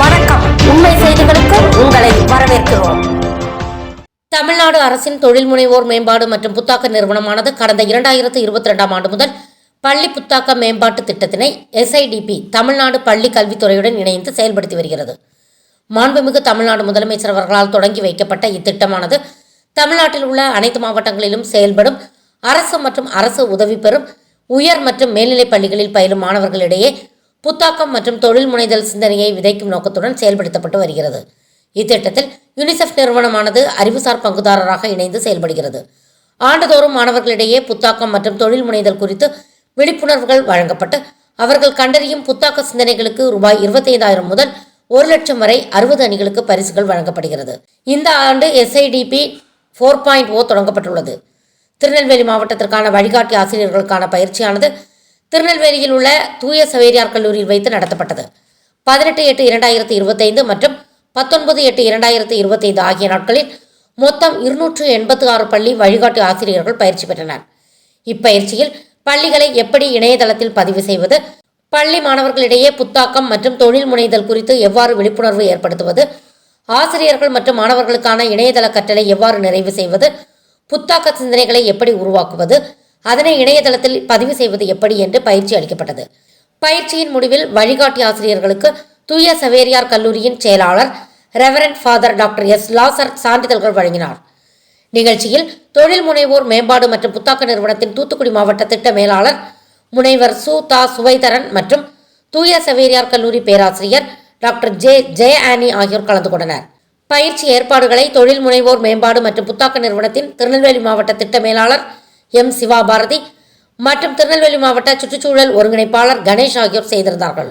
வணக்கம். உண்மை செய்திகளுக்கு உங்களை வரவேற்கிறோம். தமிழ்நாடு அரசின் தொழில் முனைவோர் மேம்பாடு மற்றும் புத்தாக்க நிறுவனமானது கடந்த இரண்டாயிரத்து இருபத்தி ரெண்டாம் ஆண்டு முதல் பள்ளி புத்தாக்க மேம்பாட்டு திட்டத்தினை எஸ்ஐடிபி தமிழ்நாடு பள்ளி கல்வித்துறையுடன் இணைந்து செயல்படுத்தி வருகிறது. மாண்புமிகு தமிழ்நாடு முதலமைச்சர் அவர்களால் தொடங்கி வைக்கப்பட்ட இத்திட்டமானது தமிழ்நாட்டில் உள்ள அனைத்து மாவட்டங்களிலும் செயல்படும் அரசு மற்றும் அரசு உதவி பெறும் உயர் மற்றும் மேல்நிலைப் பள்ளிகளில் பயிலும் மாணவர்களிடையே புத்தாக்கம் மற்றும் தொழில் முனைதல் சிந்தனையை விதைக்கும் நோக்கத்துடன் செயல்படுத்தப்பட்டு வருகிறது. இத்திட்டத்தில் யுனிசெஃப் நிறுவனமானது அறிவுசார் பங்குதாரராக இணைந்து செயல்படுகிறது. ஆண்டுதோறும் மாணவர்களிடையே புத்தாக்கம் மற்றும் தொழில் முனைதல் குறித்து விழிப்புணர்வுகள் வழங்கப்பட்டு அவர்கள் கண்டறியும் புத்தாக்க சிந்தனைகளுக்கு ரூபாய் இருபத்தைந்தாயிரம் முதல் ஒரு லட்சம் வரை அறுபது அணிகளுக்கு பரிசுகள் வழங்கப்படுகிறது. இந்த ஆண்டு எஸ்ஐடிபி ஃபோர் பாயிண்ட் ஓ தொடங்கப்பட்டுள்ளது. திருநெல்வேலி மாவட்டத்திற்கான வழிகாட்டி ஆசிரியர்களுக்கான பயிற்சியானது திருநெல்வேலியில் உள்ள தூய சவேரியார் கல்லூரியில் வைத்து நடத்தப்பட்டது. பதினெட்டு எட்டு இரண்டாயிரத்தி இருபத்தைந்து மற்றும் பத்தொன்பது எட்டு இரண்டாயிரத்தி இருபத்தைந்து ஆகிய நாட்களில் மொத்தம் இருநூற்று எண்பத்தி ஆறு பள்ளி வழிகாட்டி ஆசிரியர்கள் பயிற்சி பெற்றனர். இப்பயிற்சியில் பள்ளிகளை எப்படி இணையதளத்தில் பதிவு செய்வது பள்ளி மாணவர்களிடையே புத்தாக்கம் மற்றும் தொழில் முனைதல் குறித்து எவ்வாறு விழிப்புணர்வு ஏற்படுத்துவது ஆசிரியர்கள் மற்றும் மாணவர்களுக்கான இணையதள கற்றலை எவ்வாறு நிறைவு செய்வது புத்தாக்க சிந்தனைகளை எப்படி உருவாக்குவது அதனை இணையதளத்தில் பதிவு செய்வது எப்படி என்று பயிற்சி அளிக்கப்பட்டது. பயிற்சியின் முடிவில் வழிகாட்டி ஆசிரியர்களுக்கு தூய சவேரியார் கல்லூரியின் செயலாளர் ரெவரண்ட் ஃபாதர் டாக்டர் எஸ் லாசர் சான்றிதழ்கள் வழங்கினார். நிகழ்ச்சியில் தொழில் முனைவோர் மேம்பாடு மற்றும் புத்தாக்க நிறுவனத்தின் தூத்துக்குடி மாவட்ட திட்ட மேலாளர் முனைவர் சு. தா. சுவைதரன் மற்றும் தூய சவேரியார் கல்லூரி பேராசிரியர் டாக்டர் ஜே. ஜெய ஆனி ஆகியோர் கலந்து கொண்டனர். பயிற்சி ஏற்பாடுகளை தொழில் முனைவோர் மேம்பாடு மற்றும் புத்தாக்க நிறுவனத்தின் திருநெல்வேலி மாவட்ட திட்ட மேலாளர் எம். சிவா பாரதி மற்றும் திருநெல்வேலி மாவட்ட சுற்றுச்சூழல் ஒருங்கிணைப்பாளர் கணேஷ் ஆகியோர் செய்திருந்தார்கள்.